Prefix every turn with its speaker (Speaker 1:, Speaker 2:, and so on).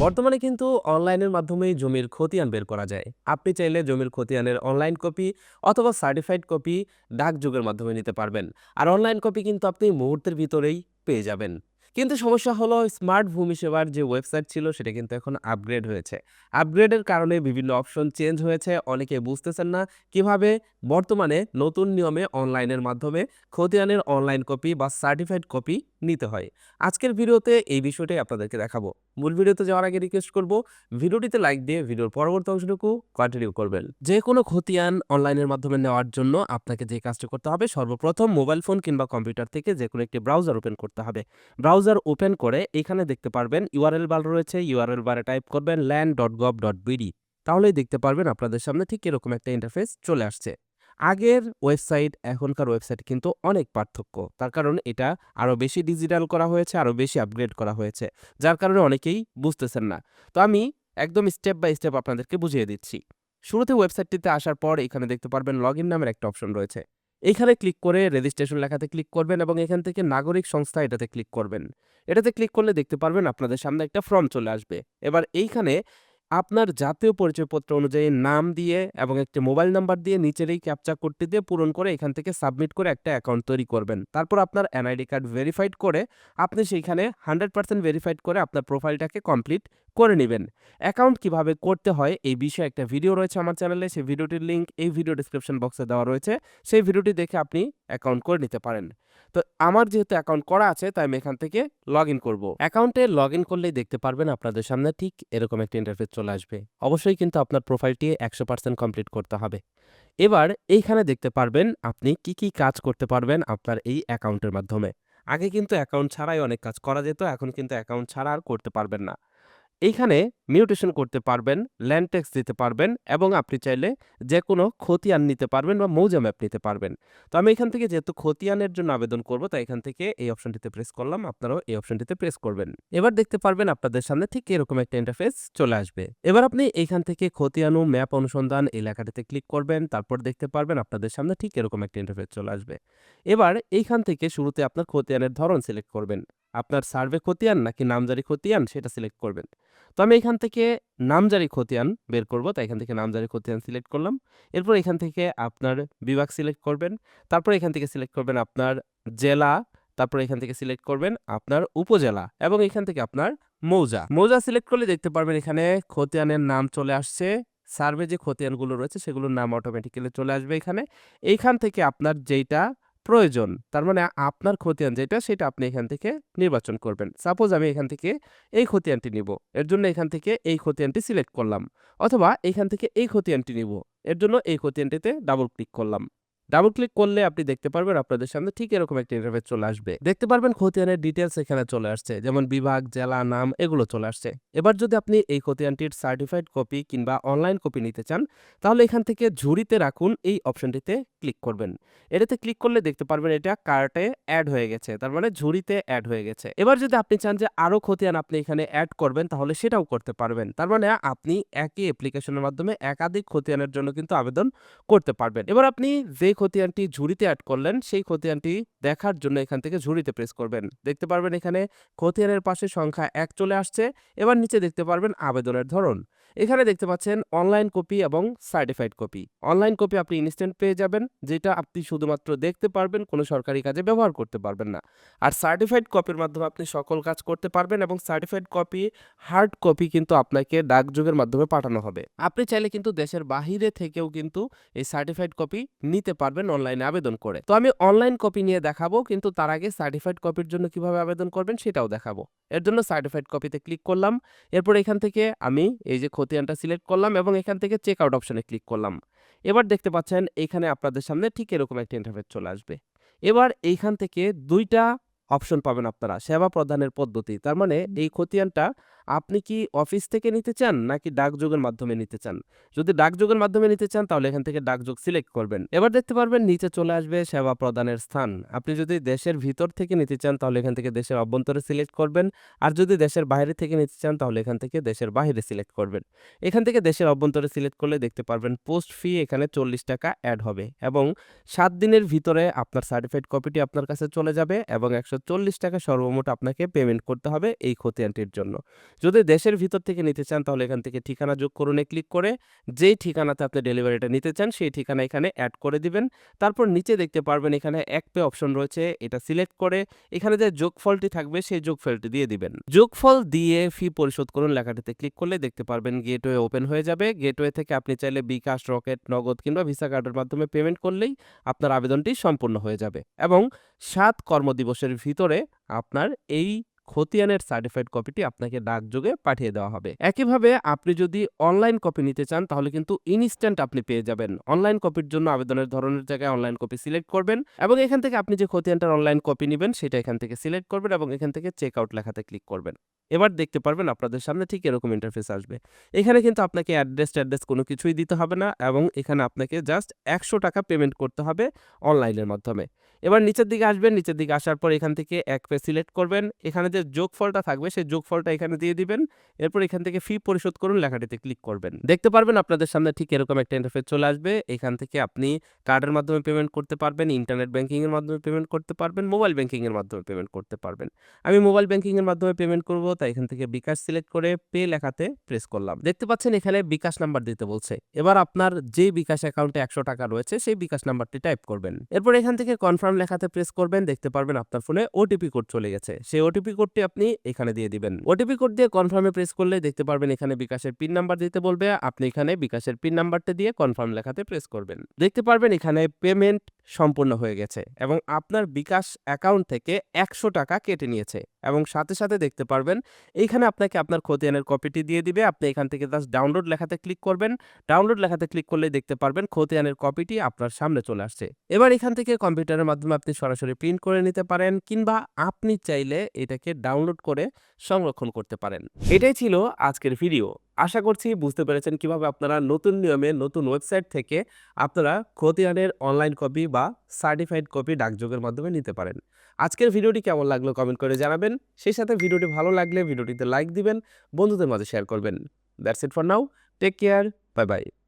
Speaker 1: বর্তমানে কিন্তু অনলাইনের মাধ্যমেই জমির খতিয়ান বের করা যায়। আপনি চাইলে জমির খতিয়ানের অনলাইন কপি অথবা সার্টিফাইড কপি ডাকযোগের মাধ্যমে নিতে পারবেন। আর অনলাইন কপি কিন্তু আপনি মুহূর্তের ভিতরেই পেয়ে যাবেন। কিন্তু সমস্যা হলো স্মার্ট ভূমি সেবার যে ওয়েবসাইট ছিল, সেটা কিন্তু এখন আপগ্রেড হয়েছে। আপগ্রেডের কারণে বিভিন্ন অপশন চেঞ্জ হয়েছে, অনেকে বুঝতেছেন না কীভাবে বর্তমানে নতুন নিয়মে অনলাইনের মাধ্যমে খতিয়ানের অনলাইন কপি বা সার্টিফাইড কপি নিতে হয়। আজকের ভিডিওতে এই বিষয়টাই আপনাদেরকে দেখাবো। মূল ভিডিওতে যাওয়ার আগে রিকোয়েস্ট করব, ভিডিওটিতে লাইক দিয়ে ভিডিওর পরবর্তী অংশটুকু কন্টিনিউ করবেন। যে কোনো খতিয়ান অনলাইনের মাধ্যমে নেওয়ার জন্য আপনাকে যে কাজটি করতে হবে, সর্বপ্রথম মোবাইল ফোন কিংবা কম্পিউটার থেকে যে কোনো একটি ব্রাউজার ওপেন করতে হবে। ব্রাউজার ওপেন করে এখানে দেখতে পারবেন ইউআরএল বার রয়েছে, ইউআরএল বারে টাইপ করবেন land dot gov dot BD. তাহলেই দেখতে পারবেন আপনাদের সামনে ঠিক এরকম একটা ইন্টারফেস চলে আসছে। আগের ওয়েবসাইট, এখনকার ওয়েবসাইট কিন্তু অনেক পার্থক্য। তার কারণ এটা আরও বেশি ডিজিটাল করা হয়েছে আরও বেশি আপগ্রেড করা হয়েছে, যার কারণে অনেকেই বুঝতেছেন না। তো আমি একদম স্টেপ বাই স্টেপ আপনাদেরকে বুঝিয়ে দিচ্ছি। শুরুতে ওয়েবসাইটটিতে আসার পর এখানে দেখতে পারবেন লগ ইন নামের একটা অপশন রয়েছে। এখানে ক্লিক করে রেজিস্ট্রেশন লেখাতে ক্লিক করবেন এবং এখান থেকে নাগরিক সংস্থা এটাতে ক্লিক করবেন। এটাতে ক্লিক করলে দেখতে পারবেন আপনাদের সামনে একটা ফর্ম চলে আসবে। এবার এইখানে আপনার জাতীয় পরিচয়পত্র অনুযায়ী নাম দিয়ে এবং একটি মোবাইল নাম্বার দিয়ে নিচের এই ক্যাপচা কোডটি দিয়ে পূরণ করে এখান থেকে সাবমিট করে একটা অ্যাকাউন্ট তৈরি করবেন। তারপর আপনার এনআইডি কার্ড ভেরিফাইড করে আপনি সেইখানে হান্ড্রেড পার্সেন্ট ভেরিফাইড করে আপনার প্রোফাইলটাকে কমপ্লিট করে নেবেন। অ্যাকাউন্ট কীভাবে করতে হয় এই বিষয়ে একটা ভিডিও রয়েছে আমার চ্যানেলে, সেই ভিডিওটির লিঙ্ক এই ভিডিও ডিসক্রিপশন বক্সে দেওয়া রয়েছে। সেই ভিডিওটি দেখে আপনি অ্যাকাউন্ট করে নিতে পারেন। তো আমার যেহেতু অ্যাকাউন্ট করা আছে, তাই আমি এখান থেকে লগ ইন করব। অ্যাকাউন্টে লগ ইন করলেই দেখতে পারবেন আপনাদের সামনে ঠিক এরকম একটা ইন্টারফেস চলে আসবে। অবশ্যই কিন্তু আপনার প্রোফাইলটি একশো পার্সেন্ট কমপ্লিট করতে হবে। এবার এইখানে দেখতে পারবেন আপনি কি কি কাজ করতে পারবেন আপনার এই অ্যাকাউন্টের মাধ্যমে। আগে কিন্তু অ্যাকাউন্ট ছাড়াই অনেক কাজ করা যেত, এখন কিন্তু অ্যাকাউন্ট ছাড়া আর করতে পারবেন না। এইখানে মিউটেশন করতে পারবেন ল্যান্ড ট্যাক্স দিতে পারবেন এবং আপনি চাইলে যে কোনো খতিয়ান নিতে পারবেন বা মৌজা ম্যাপ নিতে পারবেন। তো আমি এখান থেকে যেহেতু খতিয়ানের জন্য আবেদন করব, তাই এখান থেকে এই অপশনটিতে প্রেস করলাম, আপনারাও এই অপশনটিতে প্রেস করবেন। এবার দেখতে পারবেন আপনাদের সামনে ঠিক এরকম একটা ইন্টারফেস চলে আসবে। এবার আপনি এইখান থেকে খতিয়ানু ম্যাপ অনুসন্ধান এই লেখাটিতে ক্লিক করবেন, তারপর দেখতে পারবেন আপনাদের সামনে ঠিক এরকম একটা ইন্টারফেস চলে আসবে। এবার এইখান থেকে শুরুতে আপনার খতিয়ানের ধরন সিলেক্ট করবেন। আপনার সার্ভে খতিয়ান নাকি নামজারি খতিয়ান সেটা সিলেক্ট করবেন। তো আমি এখান থেকে নামজারি খতিয়ান বের করব। তাই এখান থেকে নামজারি খতিয়ান সিলেক্ট করলাম। এরপর এখান থেকে আপনার বিভাগ সিলেক্ট করবেন। তারপর এখান থেকে সিলেক্ট করবেন আপনার জেলা। তারপর এখান থেকে সিলেক্ট করবেন আপনার উপজেলা এবং এখান থেকে আপনার মৌজা। মৌজা সিলেক্ট করলে দেখতে পারবেন এখানে খতিয়ানের নাম চলে আসছে। সার্ভে যে খতিয়ানগুলো রয়েছে সেগুলোর নাম অটোমেটিক্যালি চলে আসবে এখানে। এইখান থেকে আপনার যেইটা প্রয়োজন। তার মানে আপনার খতিয়ান যেটা, সেটা আপনি এখান থেকে নির্বাচন করবেন। সাপোজ আমি এখান থেকে এই খতিয়ানটি নিব। এর জন্য এখান থেকে এই খতিয়ানটি সিলেক্ট করলাম। অথবা এখান থেকে এই খতিয়ানটি নিব। এর জন্য এই খতিয়ানটিতে ডাবল ক্লিক করলাম। ডাবল ক্লিক করলে আপনি দেখতে পারবেন আপনাদের সামনে ঠিক এরকম একটা ইন্টারফেস চলে আসবে। দেখতে পারবেন খতিয়ানের ডিটেলস এখানে চলে আসছে, যেমন বিভাগ, জেলা, নাম এগুলো চলে আসছে। এবার যদি আপনি এই খতিয়ানটির সার্টিফাইড কপি কিংবা অনলাইন কপি নিতে চান, তাহলে এখান থেকে ঝুড়িতে রাখুন এই অপশনটিতে ক্লিক করবেন। এটাতে ক্লিক করলে দেখতে পারবেন এটা কার্টে অ্যাড হয়ে গেছে, তার মানে ঝুড়িতে অ্যাড হয়ে গেছে। এবার যদি আপনি চান যে আরও খতিয়ান আপনি এখানে অ্যাড করবেন, তাহলে সেটাও করতে পারবেন। তার মানে আপনি একই অ্যাপ্লিকেশনের মাধ্যমে একাধিক খতিয়ানের জন্য কিন্তু আবেদন করতে পারবেন। এবার আপনি যে খতিয়ানটি ঝুড়িতে অ্যাড করলেন, সেই খতিয়ানটি দেখার জন্য এখান থেকে ঝুড়িতে প্রেস করবেন। দেখতে পারবেন এখানে খতিয়ানের পাশে সংখ্যা এক চলে আসছে, এবার নিচে দেখতে পারবেন আবেদনের ধরন। এখানে দেখতে পাচ্ছেন অনলাইন কপি এবং সার্টিফাইড কপি অনলাইন কপি আপনি ইনস্ট্যান্ট পেয়ে যাবেন, যেটা আপনি শুধুমাত্র দেখতে পারবেন, কোনো সরকারি কাজে ব্যবহার করতে পারবেন না। আর সার্টিফাইড কপির মাধ্যমে আপনি সকল কাজ করতে পারবেন এবং সার্টিফাইড কপি হার্ড কপি কিন্তু আপনাকে ডাকযোগের মাধ্যমে পাঠানো হবে। আপনি চাইলে কিন্তু দেশের বাহিরে থেকেও কিন্তু এই সার্টিফাইড কপি নিতে পারবেন অনলাইনে আবেদন করে। তো আমি অনলাইন কপি নিয়ে দেখাবো, কিন্তু তার আগে সার্টিফাইড কপির জন্য কীভাবে আবেদন করবেন সেটাও দেখাবো। এর জন্য সার্টিফাইড কপিতে ক্লিক করলাম। এরপর এখান থেকে আমি এই যে খতিয়ানটা সিলেক্ট করলাম এবং এখান থেকে চেক আউট অপশনে ক্লিক করলাম। এবার দেখতে পাচ্ছেন এখানে আপনাদের সামনে ঠিক এরকম একটা ইন্টারফেস চলে আসবে। এবার এইখান থেকে দুইটা অপশন পাবেন আপনারা, সেবা প্রদানের পদ্ধতি। তার মানে এই খতিয়ানটা আপনি কি অফিস থেকে নিতে চান নাকি ডাকযোগের মাধ্যমে নিতে চান? যদি ডাকযোগের মাধ্যমে নিতে চান, তাহলে এখান থেকে ডাকযোগ সিলেক্ট করবেন। এবার দেখতে পারবেন নিচে চলে আসবে সেবা প্রদানের স্থান। আপনি যদি দেশের ভিতর থেকে নিতে চান, তাহলে এখান থেকে দেশের অভ্যন্তরে সিলেক্ট করবেন। আর যদি দেশের বাইরে থেকে নিতে চান, তাহলে এখান থেকে দেশের বাইরে সিলেক্ট করবেন। এখান থেকে দেশের অভ্যন্তরে সিলেক্ট করলে দেখতে পারবেন পোস্ট ফি এখানে চল্লিশ টাকা অ্যাড হবে এবং সাত দিনের ভিতরে আপনার সার্টিফাইড কপিটি আপনার কাছে চলে যাবে এবং একশো চল্লিশ টাকা সর্বমোট আপনাকে পেমেন্ট করতে হবে এই খতিয়ানটির জন্য। যদি দেশের ভিতর থেকে নিতে চান, তাহলে এখান থেকে ঠিকানা যোগ করুনে ক্লিক করে যেই ঠিকানাতে আপনি ডেলিভারিটা নিতে চান, সেই ঠিকানা এখানে অ্যাড করে দিবেন। তারপর নিচে দেখতে পারবেন এখানে এক পে অপশন রয়েছে, এটা সিলেক্ট করে এখানে যে যোগফলটি থাকবে, সেই যোগফলটি দিয়ে দিবেন। যোগফল দিয়ে ফি পরিশোধ করুন, লেখাটিতে ক্লিক করলে দেখতে পারবেন গেটওয়ে ওপেন হয়ে যাবে। গেটওয়ে থেকে আপনি চাইলে বিকাশ রকেট নগদ কিংবা ভিসা কার্ডের মাধ্যমে পেমেন্ট করলেই আপনার আবেদনটি সম্পূর্ণ হয়ে যাবে। এবং সাত কর্মদিবসের ভিতরে আপনার এই খতিয়ানের সার্টিফাইড কপিটি আপনাকে ডাকযোগে পাঠিয়ে দেওয়া হবে। একইভাবে আপনি যদি অনলাইন কপি নিতে চান, তাহলে কিন্তু ইনস্ট্যান্ট আপনি পেয়ে যাবেন। অনলাইন কপির জন্য আবেদনের ধরনের জায়গায় অনলাইন কপি সিলেক্ট করবেন এবং এখান থেকে আপনি যে খতিয়ানটার অনলাইন কপি নেবেন, সেটা এখান থেকে সিলেক্ট করবেন এবং এখান থেকে চেক আউট লেখাতে ক্লিক করবেন। এবার দেখতে পারবেন আপনাদের সামনে ঠিক এরকম ইন্টারফেস আসবে। এখানে কিন্তু আপনাকে অ্যাড্রেস ট্যাড্রেস কোনো কিছুই দিতে হবে না এবং এখানে আপনাকে জাস্ট একশো টাকা পেমেন্ট করতে হবে অনলাইনের মাধ্যমে। এবার নিচের দিকে আসবেন, নিচের দিকে আসার পর এখান থেকে এক পে সিলেক্ট করবেন। এখানে যে যোগফলটা থাকবে সেই যোগফলটা এখানে দিয়ে দিবেন। এরপর এখান থেকে ফি পরিশোধ করুন, লেখাটিতে ক্লিক করবেন। দেখতে পারবেন আপনাদের সামনে ঠিক এরকম একটা ইন্টারফেস চলে আসবে। এখান থেকে আপনি কার্ডের মাধ্যমে পেমেন্ট করতে পারবেন ইন্টারনেট ব্যাংকিং এর মাধ্যমে পেমেন্ট করতে পারবেন মোবাইল ব্যাঙ্কিংয়ের মাধ্যমে পেমেন্ট করতে পারবেন। আমি মোবাইল ব্যাঙ্কিংয়ের মাধ্যমে পেমেন্ট করব তাই এখান থেকে বিকাশ সিলেক্ট করে পে লেখাতে প্রেস করলাম। দেখতে পাচ্ছেন এখানে বিকাশ নাম্বার দিতে বলছে। এবার আপনার যে বিকাশ অ্যাকাউন্টে একশো টাকা রয়েছে, সেই বিকাশ নাম্বারটি টাইপ করবেন। এরপর এখান থেকে কনফার্ম লেখাতে প্রেস করবেন। দেখতে পারবেন আপনার ফোনে ওটিপি কোড চলে গেছে। সেই ওটিপি কোডটি আপনি এখানে দিয়ে দিবেন। ওটিপি কোড দিয়ে কনফার্মে প্রেস করলে দেখতে পারবেন এখানে বিকাশের পিন নাম্বার দিতে বলবে। আপনি এখানে বিকাশের পিন নাম্বারটা দিয়ে কনফার্ম লেখাতে প্রেস করবেন। দেখতে পারবেন এখানে পেমেন্ট সম্পূর্ণ হয়ে গেছে এবং আপনার বিকাশ অ্যাকাউন্ট থেকে একশো টাকা কেটে নিয়েছে এবং সাথে সাথে দেখতে পারবেন, এইখানে আপনাকে আপনার খতিয়ানের কপিটি দিয়ে দিবে। আপনি এখান থেকে জাস্ট ডাউনলোড লেখাতে ক্লিক করবেন। ডাউনলোড লেখাতে ক্লিক করলে দেখতে পারবেন খতিয়ানের কপিটি আপনার সামনে চলে আসছে। এবার এখান থেকে কম্পিউটারের মাধ্যমে আপনি সরাসরি প্রিন্ট করে নিতে পারেন কিংবা আপনি চাইলে এটাকে ডাউনলোড করে সংরক্ষণ করতে পারেন। এটাই ছিল আজকের ভিডিও আশা করছি বুঝতে পেরেছেন কীভাবে আপনারা নতুন নিয়মে নতুন ওয়েবসাইট থেকে আপনারা খতিয়ানের অনলাইন কপি বা সার্টিফাইড কপি ডাকযোগের মাধ্যমে নিতে পারেন। আজকের ভিডিওটি কেমন লাগল কমেন্ট করে জানাবেন। সেই সাথে ভিডিওটি ভালো লাগলে ভিডিওটিতে লাইক দিবেন, বন্ধুদের মাঝে শেয়ার করবেন। That's it for now, take care, bye bye.